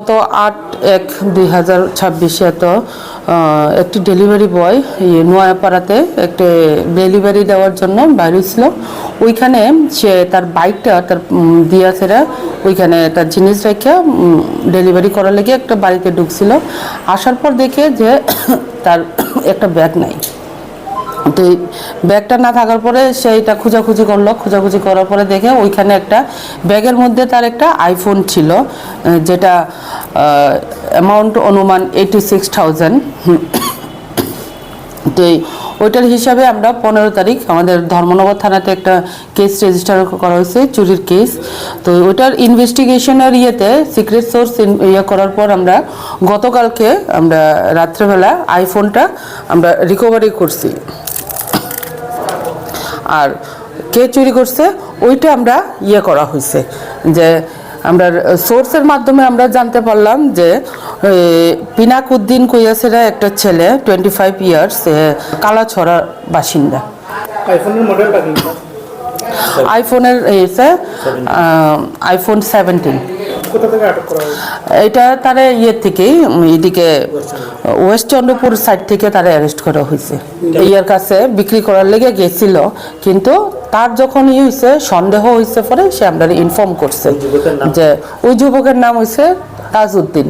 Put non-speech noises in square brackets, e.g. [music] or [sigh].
তো আট এক দুই হাজার ছাব্বিশে তো একটি ডেলিভারি বয় নোয়াপাড়াতে একটি ডেলিভারি দেওয়ার জন্য বাইরে ছিল। ওইখানে সে তার বাইকটা তার উম, দিয়া ছেড়া ওইখানে তার জিনিস রেখে ডেলিভারি করার লেগে একটা বাড়িতে ঢুকছিল। আসার পর দেখে যে [coughs] তার [coughs] একটা ব্যাগ নাই। তো ব্যাগটা না থাকার পরে সে এটা খোঁজাখুঁজি করল। খোঁজাখুঁজি করার পরে দেখে ওইখানে একটা ব্যাগের মধ্যে তার একটা আইফোন ছিল যেটা অ্যামাউন্ট অনুমান এইটি সিক্স থাউজেন্ড তো ওইটার হিসাবে আমরা পনেরো তারিখ আমাদের ধর্মনগর থানাতে একটা কেস রেজিস্টার করা হয়েছে, চুরির কেস তো ওইটার ইনভেস্টিগেশনের ইয়েতে সিক্রেট সোর্স ইয়ে করার পর আমরা গতকালকে আমরা রাত্রেবেলা আইফোনটা আমরা রিকভারি করছি। আর কে চুরি করছে ওইটা আমরা ইয়ে করা হয়েছে যে আমরা সোর্সের মাধ্যমে আমরা জানতে পারলাম যে পিনাকুদ্দিন কুইয়াসেরা একটা ছেলে টোয়েন্টি ফাইভ ইয়ার্স কালাছড়ার বাসিন্দা। আইফোনের আইফোনের আইফোন সেভেন্টিন কোথা থেকে আটক করা এটা তার ইয়ে থেকেই এদিকে ওয়েস্ট চন্দ্রপুর সাইড থেকে তারা অ্যারেস্ট করা হয়েছে। ইয়ার কাছে বিক্রি করার লেগে গেছিল কিন্তু তার যখন ইয়ে হয়েছে সন্দেহ হয়েছে পরে সে আমরা ইনফর্ম করছে যে ওই যুবকের নাম হয়েছে তাজউদ্দিন।